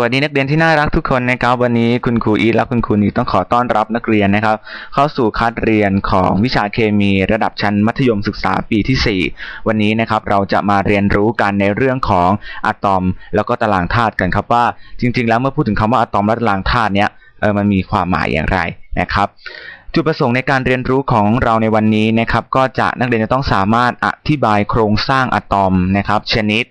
วัสดีนักเรียนที่น่ารักทุกคนนะครับ วันนี้คุณครูอีทและคุณครูนีต้องขอต้อนรับนักเรียนนะครับ เข้าสู่คัดเรียนของวิชาเคมีระดับชั้นมัธยมศึกษาปีที่ 4 วันนี้นะครับเราจะมาเรียนรู้กันในเรื่องของอะตอม แล้วก็ตารางธาตุกันครับว่า จริง ๆ แล้วเมื่อพูดถึงคำว่าอะตอมและตารางธาตุเนี้ยเออมันมีความหมายอย่างไรนะครับจุดประสงค์ในการเรียนรู้ของเราในวันนี้นะครับ ก็จะนักเรียนจะต้องสามารถอธิบายโครงสร้างอะตอมนะครับ ชนิด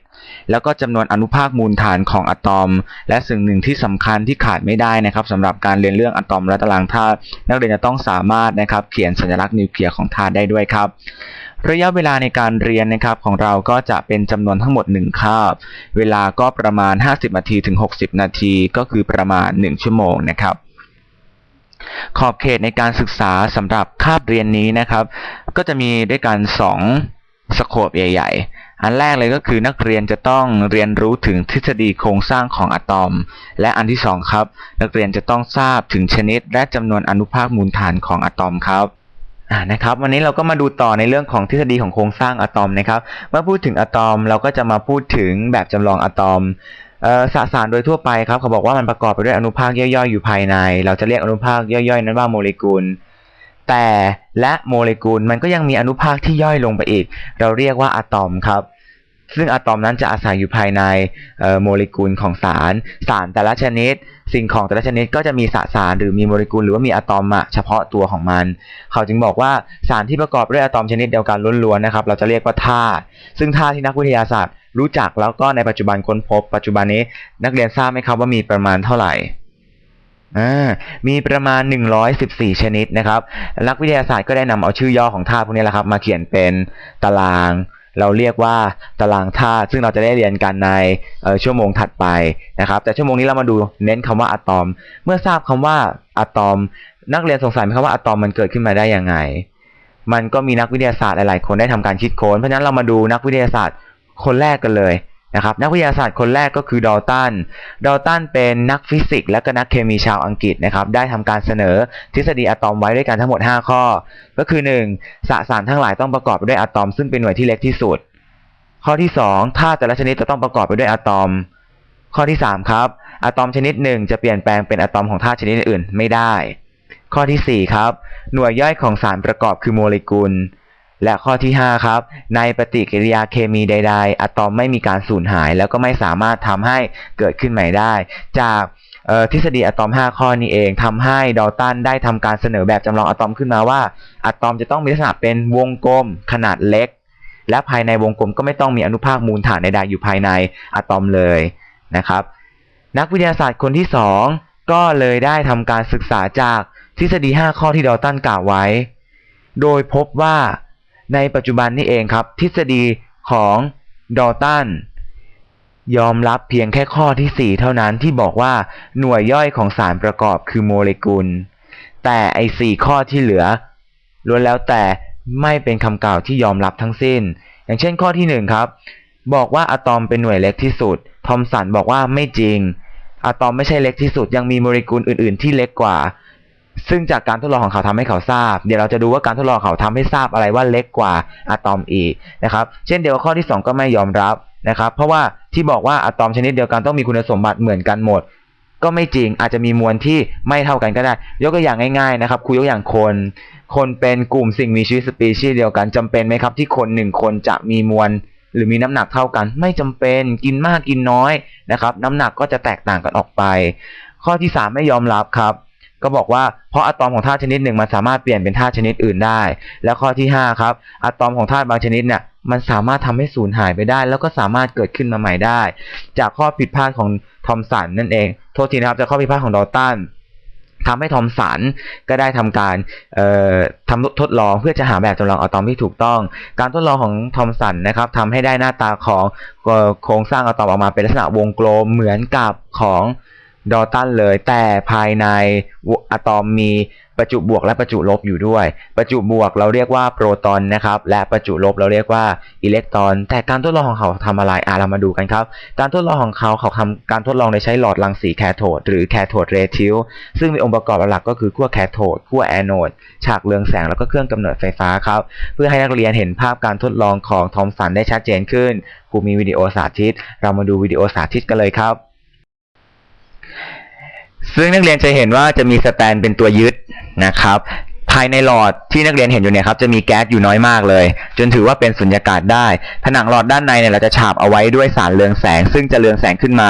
แล้วก็จำนวนอนุภาคมูลฐานของอะตอม และสิ่งหนึ่งที่สำคัญที่ขาดไม่ได้นะครับสำหรับการเรียนเรื่องอะตอมและตารางธาตุนักเรียนจะต้องสามารถนะครับเขียนสัญลักษณ์นิวเคลียร์ของธาตุได้ด้วยครับระยะเวลาในการเรียนนะครับของเราก็จะเป็นจำนวนทั้งหมด 1 คาบ เวลาก็ประมาณ 50 นาทีถึง 60 นาทีก็คือประมาณ 1 ชั่วโมงนะครับ ขอบเขตในการศึกษาสำหรับคาบเรียนนี้นะครับ ก็จะมีด้วยกัน 2 สโคปใหญ่ๆ อันแรกเลยก็คือนักเรียนจะต้องเรียนรู้ถึงทฤษฎีโครงสร้างของอะตอม และอันที่สองครับ นักเรียนจะต้องทราบถึงชนิด และจำนวนอนุภาคมูลฐานของอะตอมครับนะครับวันนี้เราก็มาดูต่อในเรื่องของทฤษฎีของโครงสร้างอะตอมนะครับเมื่อพูดถึงอะตอมเราก็จะมาพูดถึงแบบจำลองอะตอมออสสารโดยทั่วไปครับเขาบอกว่ามันประกอบไปด้วยอนุภาคย่อยๆอยู่ภายใน เราจะเรียกอนุภาคย่อยๆนั้นว่าโมเลกุล แต่และโมเลกุลมันก็ยังมีอนุภาคที่ย่อยลงไปอีก เราเรียกว่าอะตอมครับ ซึ่งอะตอมนั้นจะอาศัยอยู่ภายในโมเลกุลของสาร สารแต่ละชนิด สิ่งของแต่ละชนิดก็จะมีสสารหรือมีโมเลกุลหรือว่ามีอะตอมอะเฉพาะตัวของมัน เขาจึงบอกว่าสารที่ประกอบด้วยอะตอมชนิดเดียวกันล้วนๆนะครับ เราจะเรียกว่าธาตุ ซึ่งธาตุที่นักวิทยาศาสตร์รู้จักแล้วก็ในปัจจุบันค้นพบ ปัจจุบันนี้นักเรียนทราบไหมครับว่ามีประมาณเท่าไหร่ มีประมาณ 114 ชนิดนะครับนักวิทยาศาสตร์ก็ได้นำเอาชื่อย่อของธาตุพวกนี้แหละครับ มาเขียนเป็นตาราง เราเรียกว่าตารางธาตุซึ่งเราจะได้เรียนกันในชั่วโมงถัดไปนะครับ แต่ชั่วโมงนี้เรามาดูเน้นคำว่าอะตอม เมื่อทราบคำว่าอะตอม นักเรียนสงสัยไหมครับว่าอะตอมมันเกิดขึ้นมาได้ยังไง มันก็มีนักวิทยาศาสตร์หลาย ๆ คนได้ทำการคิดค้นเพราะฉะนั้นเรามาดูนักวิทยาศาสตร์คนแรกกันเลย นะครับนักวิทยาศาสตร์คนแรกก็คือดอลตัน ดอลตันเป็นนักฟิสิกส์และก็นักเคมีชาวอังกฤษนะครับได้ทำการเสนอทฤษฎีอะตอมไว้ด้วยกันทั้งหมด 5 ข้อ ก็คือ 1. สสารทั้งหลายต้องประกอบไปด้วยอะตอม ซึ่งเป็นหน่วยที่เล็กที่สุด ข้อที่ 2 ธาตุแต่ละชนิดจะต้องประกอบไปด้วยอะตอม ข้อที่ 3 ครับอะตอมชนิดหนึ่งจะเปลี่ยนแปลงเป็นอะตอมของธาตุชนิดอื่นไม่ได้ ข้อที่ 4 ครับ หน่วยย่อยของสารประกอบคือโมเลกุล และข้อที่ 5 ครับ ในปฏิกิริยาเคมีใด ๆ อะตอมไม่มีการสูญหาย แล้วก็ไม่สามารถทำให้เกิดขึ้นใหม่ได้ จากทฤษฎีอะตอม 5 ข้อนี้เองทำให้ดอลตันได้ทำการเสนอแบบจำลองอะตอมขึ้นมาว่า อะตอมจะต้องมีลักษณะเป็นวงกลมขนาดเล็ก และภายในวงกลมก็ไม่ต้องมีอนุภาคมูลฐานใดๆอยู่ภายในอะตอมเลยนะครับ นักวิทยาศาสตร์คนที่ 2 ก็เลยได้ทำการศึกษาจากทฤษฎี 5 ข้อที่ดอลตันกล่าวไว้ โดยพบว่า ในปัจจุบันนี้เองครับ ทฤษฎีของดอตันยอมรับเพียงแค่ข้อที่ 4 เท่านั้นที่บอกว่าหน่วยย่อยของสารประกอบคือโมเลกุล แต่ไอ้สี่ข้อที่เหลือล้วนแล้วแต่ไม่เป็นคำกล่าวที่ยอมรับทั้งสิ้น อย่างเช่นข้อที่หนึ่งครับบอกว่าอะตอมเป็นหน่วยเล็กที่สุด ทอมสันบอกว่าไม่จริง อะตอมไม่ใช่เล็กที่สุดยังมีโมเลกุลอื่น ๆ ที่เล็กกว่า ซึ่งจากการทดลองของเขาทำให้เขาทราบ เดี๋ยวเราจะดูว่าการทดลองเขาทำให้ทราบอะไรว่าเล็กกว่าอะตอมอีกนะครับ เช่นเดียวกับข้อที่ 2 ก็ไม่ยอมรับนะครับ เพราะว่าที่บอกว่าอะตอมชนิดเดียวกันต้องมีคุณสมบัติเหมือนกันหมด ก็ไม่จริงอาจจะมีมวลที่ไม่เท่ากันก็ได้ ยกตัวอย่างง่ายๆนะครับครูยกอย่างคน คนเป็นกลุ่มสิ่งมีชีวิตสปีชีส์เดียวกันจำเป็นไหมครับ ที่คนหนึ่งคนจะมีมวลหรือมีน้ำหนักเท่ากัน ไม่จำเป็นกินมากกินน้อยนะครับ น้ำหนักก็จะแตกต่างกันออกไป ข้อที่ 3 ไม่ยอมรับครับ ก็บอกว่าเพราะอะตอมของธาตุชนิดหนึ่งมันสามารถเปลี่ยนเป็นธาตุชนิดอื่นได้ แล้วข้อที่5ครับอะตอมของธาตุบางชนิดเนี่ยมันสามารถทำให้สูญหายไปได้ แล้วก็สามารถเกิดขึ้นมาใหม่ได้ จากข้อผิดพลาดของทอมสันนั่นเอง โทษทีนะครับจากข้อผิดพลาดของดอตันทำให้ทอมสันก็ได้ทำการเอ่อทำทดลองเพื่อจะหาแบบจำลองอะตอมที่ถูกต้อง การทดลองของทอมสันนะครับทำให้ได้หน้าตาของโครงสร้างอะตอมออกมาเป็นลักษณะวงกลมเหมือนกับของ ดอตันเลย แต่ภายในอะตอมมีประจุบวกและประจุลบอยู่ด้วย ประจุบวกเราเรียกว่าโปรตอนนะครับ และประจุลบเราเรียกว่าอิเล็กตรอน แต่การทดลองของเขาทำอะไรอะเรามาดูกันครับ การทดลองของเขาเขาทำการทดลองโดยใช้หลอดรังสีแคโทดหรือแคโทดเรทิลซึ่งมีองค์ประกอบหลักก็คือขั้วแคโทดขั้วแอนโนดฉากเรืองแสงแล้วก็เครื่องกำเนิดไฟฟ้าครับ เพื่อให้นักเรียนเห็นภาพการทดลองของทอมสันได้ชัดเจนขึ้นครูมีวิดีโอสาธิต เรามาดูวิดีโอสาธิตกันเลยครับ ซึ่งนักเรียนจะเห็นว่าจะมีสแตนเป็นตัวยึดนะครับายในหลอดที่นักเรียนเห็นอยู่เนี่ยครับจะมีแก๊สอยู่น้อยมากเลย จนถือว่าเป็นสุญญากาศได้ ผนังหลอดด้านในเนี่ยเราจะฉาบเอาไว้ด้วยสารเรืองแสง ซึ่งจะเรืองแสงขึ้นมา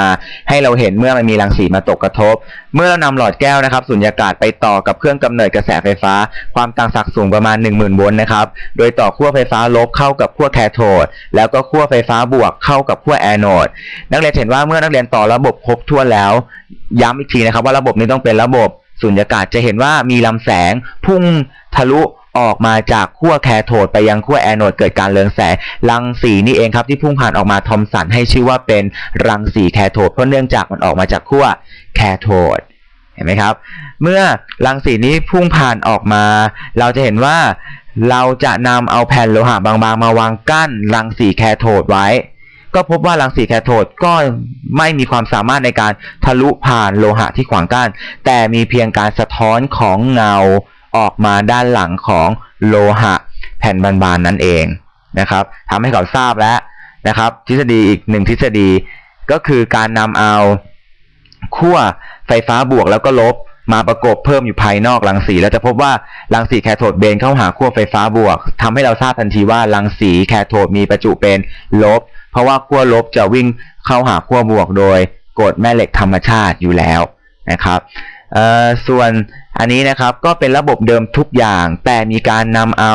ให้เราเห็นเมื่อมันมีรังสีมาตกกระทบ เมื่อเรานำหลอดแก้วนะครับสุญญากาศไปต่อกับเครื่องกำเนิดกระแสไฟฟ้า ความต่างศักย์สูงประมาณ 10,000โวลต์นะครับโดยต่อขั้วไฟฟ้าลบเข้ากับขั้วแคโทดแล้วก็ขั้วไฟฟ้าบวกเข้ากับขั้วแอนโอดนักเรียนเห็นว่าเมื่อนักเรียนต่อระบบครบถ้วนแล้ว ย้ำอีกทีนะครับว่าระบบนี้ต้องเป็นระบบ สุญญากาศจะเห็นว่ามีลำแสงพุ่งทะลุออกมาจากขั้วแคโทดไปยังขั้วแอนโอดเกิดการเรืองแสงรังสีนี่เองครับที่พุ่งผ่านออกมาทอมสันให้ชื่อว่าเป็นรังสีแคโทดเพราะเนื่องจากมันออกมาจากขั้วแคโทดเห็นไหมครับ เมื่อรังสีนี้พุ่งผ่านออกมา เราจะเห็นว่าเราจะนำเอาแผ่นโลหะบางๆ มาวางกั้นรังสีแคโทดไว้ ก็พบว่ารังสีแคโทดก็ไม่มีความสามารถในการทะลุผ่านโลหะที่ขวางกั้น แต่มีเพียงการสะท้อนของเงาออกมาด้านหลังของโลหะแผ่นบานๆนั่นเองนะครับทำให้เขาทราบแล้วนะครับ ทฤษฎีอีกหนึ่งทฤษฎีก็คือการนำเอาขั้วไฟฟ้าบวกแล้วก็ลบ มาประกบเพิ่มอยู่ภายนอกรังสีแล้วจะพบว่ารังสีแคโทดเบนเข้าหาขั้วไฟฟ้าบวกทำให้เราทราบทันทีว่ารังสีแคโทดมีประจุเป็นลบ เพราะว่าขั้วลบจะวิ่งเข้าหาขั้วบวกโดยกฎแม่เหล็กธรรมชาติอยู่แล้วนะครับส่วนอันนี้นะครับก็เป็นระบบเดิมทุกอย่าง แต่มีการนำเอา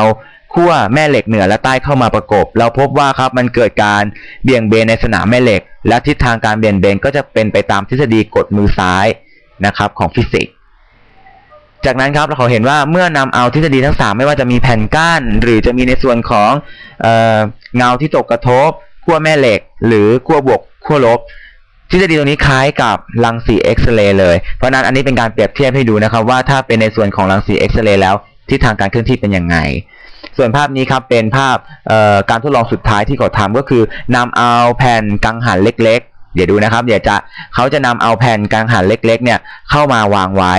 ขั้วแม่เหล็กเหนือและใต้เข้ามาประกบ เราพบว่าครับมันเกิดการเบี่ยงเบนในสนามแม่เหล็ก และทิศทางการเบี่ยงเบนก็จะเป็นไปตามทฤษฎีกฎมือซ้ายนะครับของฟิสิกส์ จากนั้นครับเราเห็นว่าเมื่อนำเอาทฤษฎีทั้ง 3 ไม่ว่าจะมีแผ่นก้าน หรือจะมีในส่วนของเอเงาที่ตกกระทบขั้วแม่เหล็ก หรือขั้วบวกขั้วลบทฤษฎีตรงนี้คล้ายกับรังสีเอ็กซเรย์เลย เพราะนั้นอันนี้เป็นการเปรียบเทียบให้ดูนะครับ ว่าถ้าเป็นในส่วนของรังสีเอ็กซเรย์แล้วทิศทางการเคลื่อนที่เป็นยังไง ส่วนภาพนี้ครับเป็นภาพการทดลองสุดท้ายที่เขาทำก็คือนำเอาแผ่นกังหันเล็ก ๆ เดี๋ยวดูนะครับ เดี๋ยวจะเขาจะนำเอาแผ่นกังหันเล็ก ๆ เนี่ยเข้ามาวางไว้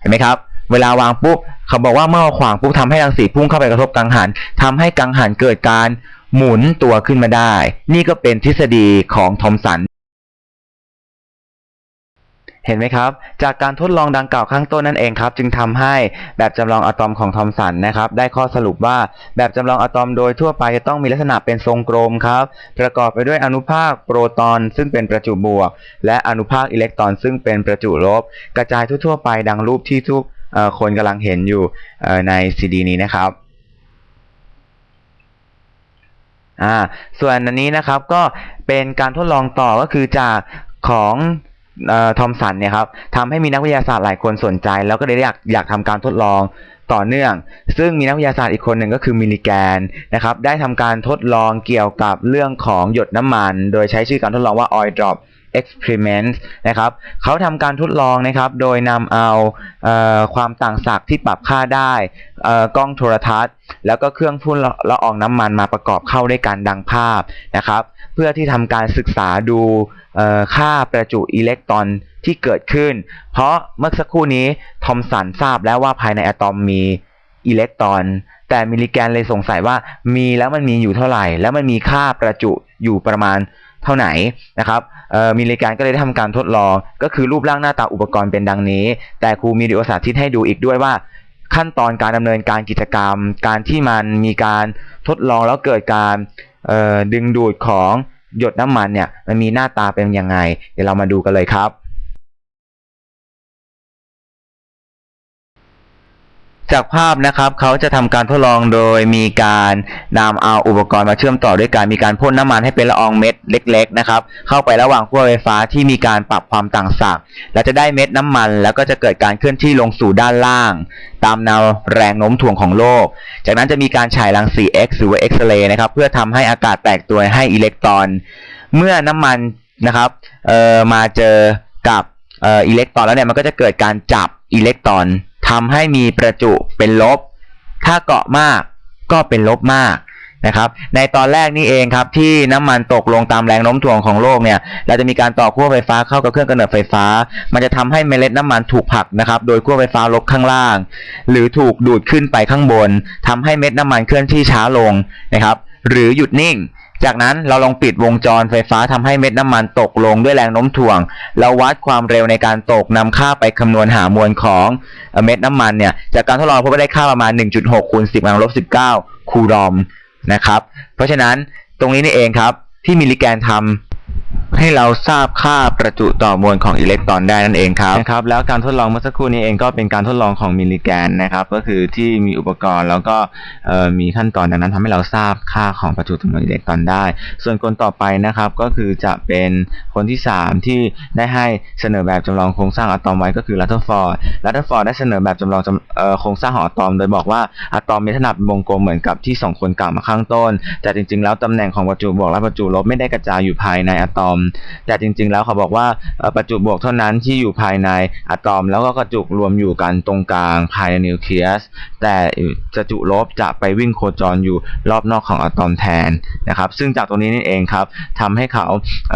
เห็นไหมครับ เวลาวางปุ๊บเขาบอกว่าเมื่อขวางปุ๊บทำให้รังสีพุ่งเข้าไปกระทบกังหันทำให้กังหันเกิดการหมุนตัวขึ้นมาได้ นี่ก็เป็นทฤษฎีของทอมสันเห็นไหมครับ จากการทดลองดังกล่าวข้างต้นนั่นเองครับ จึงทำให้แบบจำลองอะตอมของทอมสันนะครับ ได้ข้อสรุปว่าแบบจำลองอะตอมโดยทั่วไปจะต้องมีลักษณะเป็นทรงกลมครับ ประกอบไปด้วยอนุภาคโปรตอนซึ่งเป็นประจุบวก และอนุภาคอิเล็กตรอนซึ่งเป็นประจุลบ กระจายทั่วๆไปดังรูปที่ทุก คนกำลังเห็นอยู่ในซีดีนี้นะครับอ่าส่วนอันนี้นะครับก็เป็นการทดลองต่อก็คือจากของออทอมสันเนี่ยครับทำให้มีนักวิทยาศาสตร์หลายคนสนใจ แล้วก็เลยอยากอยากทำการทดลองต่อเนื่อง ซึ่งมีนักวิทยาศาสตร์อีกคนหนึ่งก็คือมิลลิแกนนะครับได้ทำการทดลองเกี่ยวกับเรื่องของหยดน้ำมัน โดยใช้ชื่อการทดลองว่า oil drop experiment นะครับเขาทำการทดลองนะครับโดยนำเอาเออความต่างศักย์ที่ปรับค่าได้กล้องโทรทัศน์ แล้วก็เครื่องพ่นละอองน้ำมันมาประกอบเข้าด้วยกันดังภาพนะครับ เพื่อที่ทำการศึกษาดูค่าประจุอิเล็กตรอนที่เกิดขึ้น เพราะเมื่อสักครู่นี้ทอมสันทราบแล้วว่าภายในอะตอมมีอิเล็กตรอน แต่มิลลิแกนเลยสงสัยว่ามีแล้วมันมีอยู่เท่าไหร่ แล้วมันมีค่าประจุอยู่ประมาณ เท่าไหนนะครับมีรายการก็เลยได้ทำการทดลอง ก็คือรูปร่างหน้าตาอุปกรณ์เป็นดังนี้ แต่ครูมีวิดีโอสาธิตให้ดูอีกด้วยว่า ขั้นตอนการดำเนินการกิจกรรม การที่มันมีการทดลองแล้วเกิดการดึงดูดของหยดน้ำมันเนี่ยมันมีหน้าตาเป็นยังไง เดี๋ยวเรามาดูกันเลยครับ จากภาพนะครับเขาจะทำการทดลองโดยมีการนำเอาอุปกรณ์มาเชื่อมต่อด้วยการมีการพ่นน้ำมันให้เป็นละอองเม็ดเล็ก ๆ นะครับ เข้าไประหว่างขั้วไฟฟ้าที่มีการปรับความต่างศักย์และจะได้เม็ดน้ำมัน แล้วก็จะเกิดการเคลื่อนที่ลงสู่ด้านล่าง ตามแนวแรงโน้มถ่วงของโลก จากนั้นจะมีการฉายรังสี X หรือว่า X-ray นะครับเพื่อทำให้อากาศแตกตัวให้อิเล็กตรอน เมื่อน้ำมันนะครับเอ่อมาเจอกับเอ่ออิเล็กตรอนแล้วเนี่ยมันก็จะเกิดการจับอิเล็กตรอน ทำให้มีประจุเป็นลบ ถ้าเกาะมากก็เป็นลบมากนะครับในตอนแรกนี่เองครับที่น้ำมันตกลงตามแรงโน้มถ่วงของโลกเนี่ยเราจะมีการต่อขั้วไฟฟ้าเข้ากับเครื่องกำเนิดไฟฟ้า มันจะทำให้เมล็ดน้ำมันถูกผลักนะครับโดยขั้วไฟฟ้าลบข้างล่าง หรือถูกดูดขึ้นไปข้างบนทำให้เม็ดน้ำมันเคลื่อนที่ช้าลงนะครับหรือหยุดนิ่ง จากนั้นเราลองปิดวงจรไฟฟ้าทำให้เม็ดน้ำมันตกลงด้วยแรงโน้มถ่วง เราวัดความเร็วในการตกนำค่าไปคำนวณหามวลของเม็ดน้ำมันเนี่ย จากการทดลองพบว่าได้ค่าประมาณ 1.6คูณ10กำลังลบ19คูลอมนะครับ เพราะฉะนั้นตรงนี้นี่เองครับที่มิลลิแกนทำ ให้เราทราบค่าประจุต่อมวลของอิเล็กตรอนได้นั่นเองครับนะครับแล้วการทดลองเมื่อสักครู่นี้เองก็เป็นการทดลองของมิลลิแกนนะครับก็คือที่มีอุปกรณ์แล้วก็มีขั้นตอนดังนั้นทำให้เราทราบค่าของประจุจำนวนอิเล็กตรอนได้ ส่วนคนต่อไปนะครับก็คือจะเป็นคนที่ 3 ที่ได้ให้เสนอแบบจำลองโครงสร้างอะตอมไว้ก็คือลัตเทอร์ฟอร์ดลัตเทอร์ฟอร์ดได้เสนอแบบจำลองโครงสร้างของอะตอม โดยบอกว่าอะตอมมีลักษณะเป็นวงกลมเหมือนกับที่สองคนกล่าวมาข้างต้น แต่จริง ๆ แล้วตำแหน่งของประจุบวกและประจุลบไม่ได้กระจายอยู่ภายในอะตอมแต่จริง ๆ แล้วเขาบอกว่าประจุบวกเท่านั้นที่อยู่ภายในอะตอม แล้วก็กระจุกรวมอยู่กันตรงกลางภายในนิวเคลียส แต่ประจุลบจะไปวิ่งโคจรอยู่รอบนอกของอะตอมแทนนะครับ ซึ่งจากตรงนี้นี่เองครับทำให้เขาเ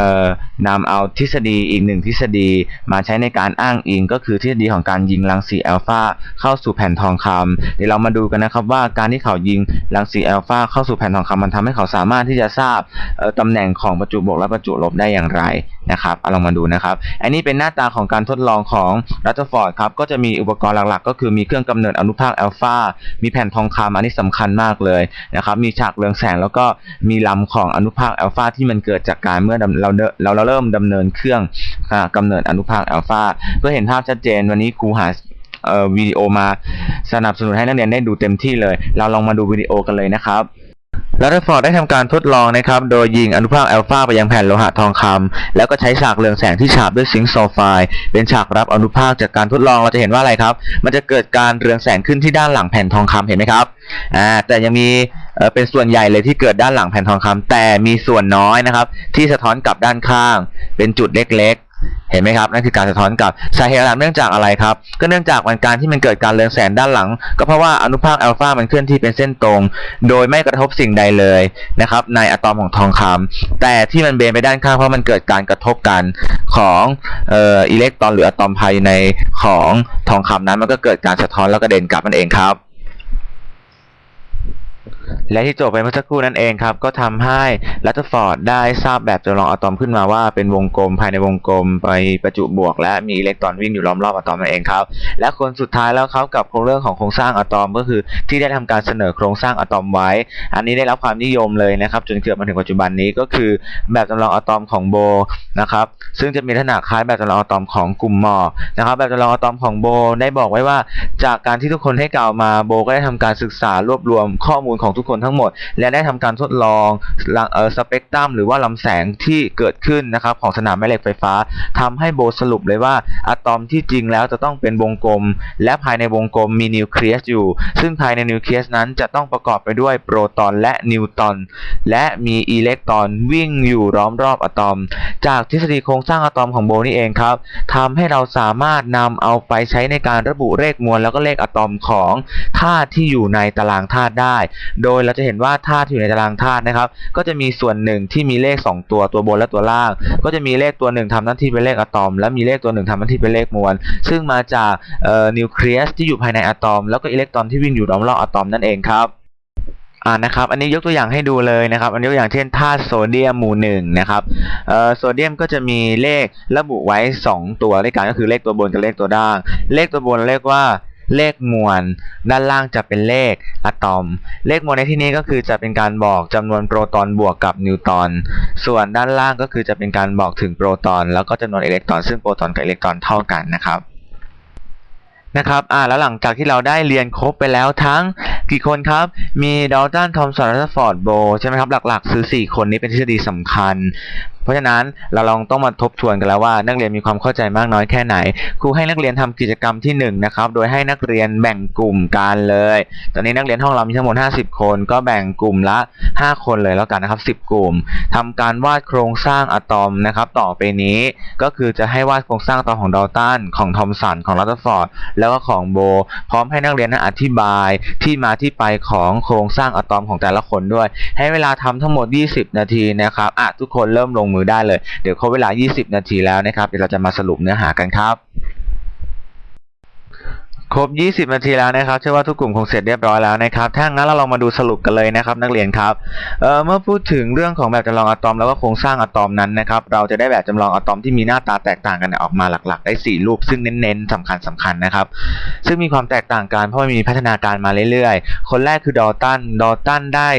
นำเอาทฤษฎีอีกหนึ่งทฤษฎีมาใช้ในการอ้างอิง ก็คือทฤษฎีของการยิงรังสีอัลฟาเข้าสู่แผ่นทองคำเดี๋ยวเรามาดูกันนะครับว่าการที่เขายิงรังสีอัลฟาเข้าสู่แผ่นทองคำมันทำให้เขาสามารถที่จะทราบตำแหน่งของประจุบวกและประจุลบได้อย่างไรนะครับเอาลองมาดูนะครับ อันนี้เป็นหน้าตาของการทดลองของรัตเทอร์ฟอร์ดครับ ก็จะมีอุปกรณ์หลักๆ ก็คือมีเครื่องกำเนิดอนุภาคอัลฟา มีแผ่นทองคำอันนี้สำคัญมากเลยนะครับ มีฉากเรืองแสงแล้วก็มีลำของอนุภาคอัลฟาที่มันเกิดจากการเมื่อเราเราเราเริ่มดำเนินเครื่องอ่ากำเนิดอนุภาคอัลฟาเพื่อเห็นภาพชัดเจนวันนี้ครูหาวิดีโอมาสนับสนุนให้นักเรียนได้ดูเต็มที่เลย เราลองมาดูวิดีโอกันเลยนะครับ ลัตเทอร์ฟอร์ดได้ทำการทดลองนะครับ โดยยิงอนุภาคอัลฟาไปยังแผ่นโลหะทองคำแล้วก็ใช้ฉากเรืองแสงที่ฉาบด้วยซิงค์โซไฟเป็นฉากรับอนุภาคจากการทดลองเราจะเห็นว่าอะไรครับ มันจะเกิดการเรืองแสงขึ้นที่ด้านหลังแผ่นทองคำเห็นไหมครับอ่าแต่ยังมีเออเป็นส่วนใหญ่เลยที่เกิดด้านหลังแผ่นทองคำแต่มีส่วนน้อยนะครับ ที่สะท้อนกลับด้านข้าง เป็นจุดเล็กๆ เห็นไหมครับนั่นคือการสะท้อนกลับสาเหตุหลักเนื่องจากอะไรครับ ก็เนื่องจากมันการที่มันเกิดการเรืองแสงด้านหลัง ก็เพราะว่าอนุภาคอัลฟามันเคลื่อนที่เป็นเส้นตรง โดยไม่กระทบสิ่งใดเลยนะครับในอะตอมของทองคำแต่ที่มันเบนไปด้านข้างเพราะมันเกิดการกระทบกันของเอ่ออิเล็กตรอนหรืออะตอมภายในของทองคำนั้นมันก็เกิดการสะท้อนแล้วกระเด็นกลับนั่นเองครับ และที่จบไปเมื่อสักครู่นั่นเองครับ ก็ทำให้ลัตเทอร์ฟอร์ดได้ทราบแบบจำลองอะตอมขึ้นมาว่าเป็นวงกลมภายในวงกลมไปประจุบวก และมีอิเล็กตรอนวิ่งอยู่ล้อมรอบอะตอมนั่นเองครับ และคนสุดท้ายแล้วครับกับโครงเรื่องของโครงสร้างอะตอมก็คือ ที่ได้ทำการเสนอโครงสร้างอะตอมไว้ อันนี้ได้รับความนิยมเลยนะครับจนเกือบมาถึงปัจจุบันนี้ก็คือแบบจำลองอะตอมของโบนะครับซึ่งจะมีลักษณะคล้ายแบบจำลองอะตอมของกลุ่มหมอกนะครับแบบจำลองอะตอมของโบได้บอกไว้ว่า จากการที่ทุกคนให้กล่าวมาโบก็ได้ทำการศึกษารวบรวมข้อมูลของทุกคนทั้งหมด และได้ทำการทดลองลังเออสเปกตรัมหรือว่าลำแสงที่เกิดขึ้นนะครับของสนามแม่เหล็กไฟฟ้าทำให้โบสรุปเลยว่าอะตอมที่จริงแล้วจะต้องเป็นวงกลม และภายในวงกลมมีนิวเคลียสอยู่ ซึ่งภายในนิวเคลียสนั้นจะต้องประกอบไปด้วยโปรตอนและนิวตรอนและมีอิเล็กตรอนวิ่งอยู่ล้อมรอบอะตอม จากทฤษฎีโครงสร้างอะตอมของโบนี่เองครับทำให้เราสามารถนำเอาไปใช้ในการระบุเลขมวลแล้วก็เลขอะตอมของธาตุที่อยู่ในตารางธาตุได้โดยเราจะเห็นว่าธาตุที่อยู่ในตารางธาตุนะครับ ก็จะมีส่วนหนึ่งที่มีเลข 2 ตัวตัวบนและตัวล่าง ก็จะมีเลขตัวหนึ่งทำหน้าที่เป็นเลขอะตอม และมีเลขตัวหนึ่งทำหน้าที่เป็นเลขมวล ซึ่งมาจากนิวเคลียสที่อยู่ภายในอะตอม แล้วก็อิเล็กตรอนที่วิ่งอยู่รอบๆอะตอมนั่นเองครับอ่านะครับ อันนี้ยกตัวอย่างให้ดูเลยนะครับ อันนี้ยกตัวอย่างเช่นธาตุโซเดียมหมู่หนึ่งนะครับเอ่อโซเดียมก็จะมีเลขระบุไว้ 2 ตัวด้วยกันก็คือเลขตัวบนกับเลขตัวล่าง เลขตัวบนเรียกว่า เลขมวล ด้านล่างจะเป็นเลขอะตอม เลขมวลในที่นี้ก็คือจะเป็นการบอกจำนวนโปรตอนบวกกับนิวตอน ส่วนด้านล่างก็คือจะเป็นการบอกถึงโปรตอน แล้วก็จำนวนอิเล็กตรอน ซึ่งโปรตอนกับอิเล็กตรอนเท่ากันนะครับนะครับอ่าแล้วหลังจากที่เราได้เรียนครบไปแล้วทั้งกี่คนครับ มีดอลตันทอมสันและฟอร์ดโบใช่ไหมครับ หลักๆ คือ 4 คนนี้เป็นทฤษฎีสำคัญเพราะฉะนั้นเราลองต้องมาทบทวนกันแล้วว่านักเรียนมีความเข้าใจมากน้อยแค่ไหน ครูให้นักเรียนทำกิจกรรมที่1นะครับ โดยให้นักเรียนแบ่งกลุ่มกันเลย ตอนนี้นักเรียนห้องเรามีทั้งหมด 50 คน ก็แบ่งกลุ่มละ 5 คนเลยแล้วกันนะครับ 10 กลุ่มทำการวาดโครงสร้างอะตอมนะครับ ต่อไปนี้ก็คือจะให้วาดโครงสร้างอะตอมของดอลตันของทอมสันของลัตเทอร์ฟอร์ดแล้วก็ของโบ พร้อมให้นักเรียนนั้นอธิบายที่มาที่ไปของโครงสร้างอะตอมของแต่ละคนด้วย ให้เวลาทำทั้งหมด 20 นาทีนะครับอะทุกคนเริ่มลงมือได้เลย เดี๋ยวครบเวลา 20 นาทีแล้วนะครับ เดี๋ยวเราจะมาสรุปเนื้อหากันครับครบ 20 นาทีแล้วนะครับ เชื่อว่าทุกกลุ่มคงเสร็จเรียบร้อยแล้วนะครับ ถ้างั้นเราลองมาดูสรุปกันเลยนะครับ นักเรียนครับเเมื่อพูดถึงเรื่องของแบบจำลองอะตอมแล้วก็โครงสร้างอะตอมนั้นนะครับ เราจะได้แบบจำลองอะตอมที่มีหน้าตาแตกต่างกันออกมาหลักๆ ได้ 4 รูป ซึ่งเน้นๆสำคัญสำคัญนะครับ ซึ่งมีความแตกต่างกันเพราะมันมีพัฒนาการมาเรื่อยๆ คนแรกคือดอตัน ดอตันได้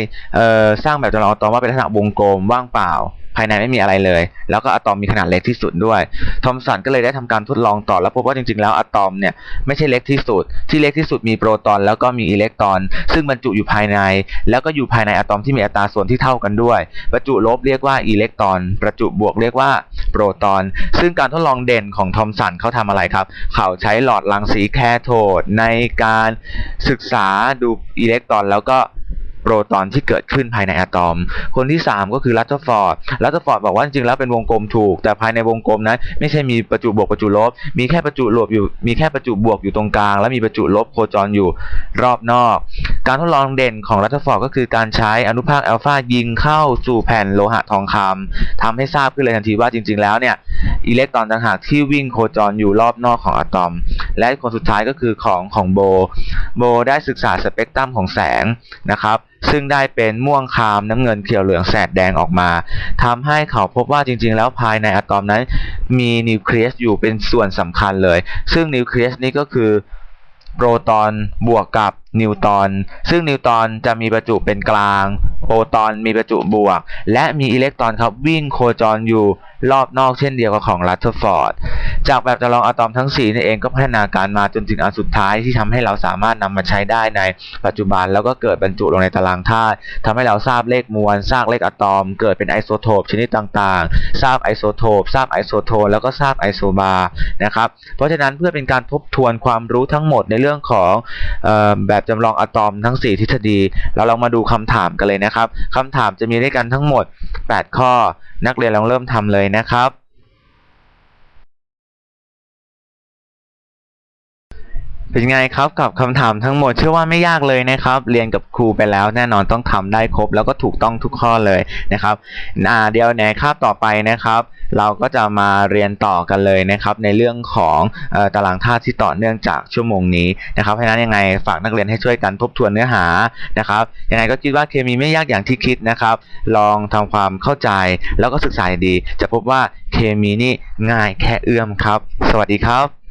สร้างแบบจำลองอะตอมว่าเป็นลักษณะวงกลมว่างเปล่า ภายในไม่มีอะไรเลย แล้วก็อะตอมมีขนาดเล็กที่สุดด้วยทอมสันก็เลยได้ทำการทดลองต่อแล้วพบว่าจริงๆ แล้วอะตอมเนี่ยไม่ใช่เล็กที่สุด ที่เล็กที่สุดมีโปรตอนแล้วก็มีอิเล็กตรอน ซึ่งบรรจุอยู่ภายใน แล้วก็อยู่ภายในอะตอมที่มีอัตราส่วนที่เท่ากันด้วย ประจุลบเรียกว่าอิเล็กตรอน ประจุบวกเรียกว่าโปรตอน ซึ่งการทดลองเด่นของทอมสันเขาทำอะไรครับ เขาใช้หลอดรังสีแคโทดในการศึกษาดูอิเล็กตรอนแล้วก็ โปรตอนที่เกิดขึ้นภายในอะตอม คนที่ 3 ก็คือรัตเทอร์ฟอร์ดรัตเทอร์ฟอร์ดบอกว่าจริงๆแล้วเป็นวงกลมถูก แต่ภายในวงกลมนั้นไม่ใช่มีประจุบวกประจุลบ มีแค่ประจุลบอยู่มีแค่ประจุบวกอยู่ตรงกลาง และมีประจุลบโคจรอยู่รอบนอก การทดลองเด่นของรัตเทอร์ฟอร์ดก็คือการใช้อนุภาคอัลฟายิงเข้าสู่แผ่นโลหะทองคำทำให้ทราบขึ้นเลยทันทีว่าจริง ๆ แล้วเนี่ยอิเล็กตรอนต่างหากที่วิ่งโคจรอยู่รอบนอกของอะตอม และคนสุดท้ายก็คือของของโบ โบได้ศึกษาสเปกตรัมของแสงนะครับ ซึ่งได้เป็นม่วงคามน้ำเงินเขียวเหลืองแสดแดงออกมาทำให้เขาพบว่าจริง ๆ แล้วภายในอะตอมนั้น มีนิวเคลียสอยู่เป็นส่วนสำคัญเลย ซึ่งนิวเคลียสนี้ก็คือโปรตอนบวกกับนิวตอน ซึ่งนิวตอนจะมีประจุเป็นกลาง โปรตอนมีประจุบวก และมีอิเล็กตรอนครับวิ่งโคจรอยู่ รอบนอกเช่นเดียวกับของรัตเทอร์ฟอร์ด จากแบบจำลองอะตอมทั้ง 4 นี่เองก็พัฒนาการมาจนถึงอันสุดท้ายที่ทำให้เราสามารถนำมาใช้ได้ในปัจจุบัน แล้วก็เกิดบรรจุลงในตารางธาตุทำให้เราทราบเลขมวลทราบเลขอะตอม เกิดเป็นไอโซโทปชนิดต่างๆ ทราบไอโซโทปทราบไอโซโทนแล้วก็ทราบไอโซบาร์นะครับ เพราะฉะนั้นเพื่อเป็นการทบทวนความรู้ทั้งหมดในเรื่องของออแบบจำลองอะตอมทั้ง 4 ทฤษฎี เราลองมาดูคำถามกันเลยนะครับคำถามจะมีด้วยกันทั้งหมด 8 ข้อ นักเรียนลองเริ่มทำเลยนะครับ เป็นไงครับกับคำถามทั้งหมดเชื่อว่าไม่ยากเลยนะครับ เรียนกับครูไปแล้วแน่นอนต้องทำได้ครบ แล้วก็ถูกต้องทุกข้อเลยนะครับอ่าเดี๋ยวในคาบต่อไปนะครับ เราก็จะมาเรียนต่อกันเลยนะครับ ในเรื่องของออตารางธาตุที่ต่อเนื่องจากชั่วโมงนี้นะครับเพราะนั้นยังไงฝากนักเรียนให้ช่วยกันทบทวนเนื้อหานะครับยังไงก็คิดว่าเคมีไม่ยากอย่างที่คิดนะครับ ลองทำความเข้าใจแล้วก็ศึกษาดี จะพบว่าเคมีนี่ง่ายแค่เอื้อมครับ สวัสดีครับ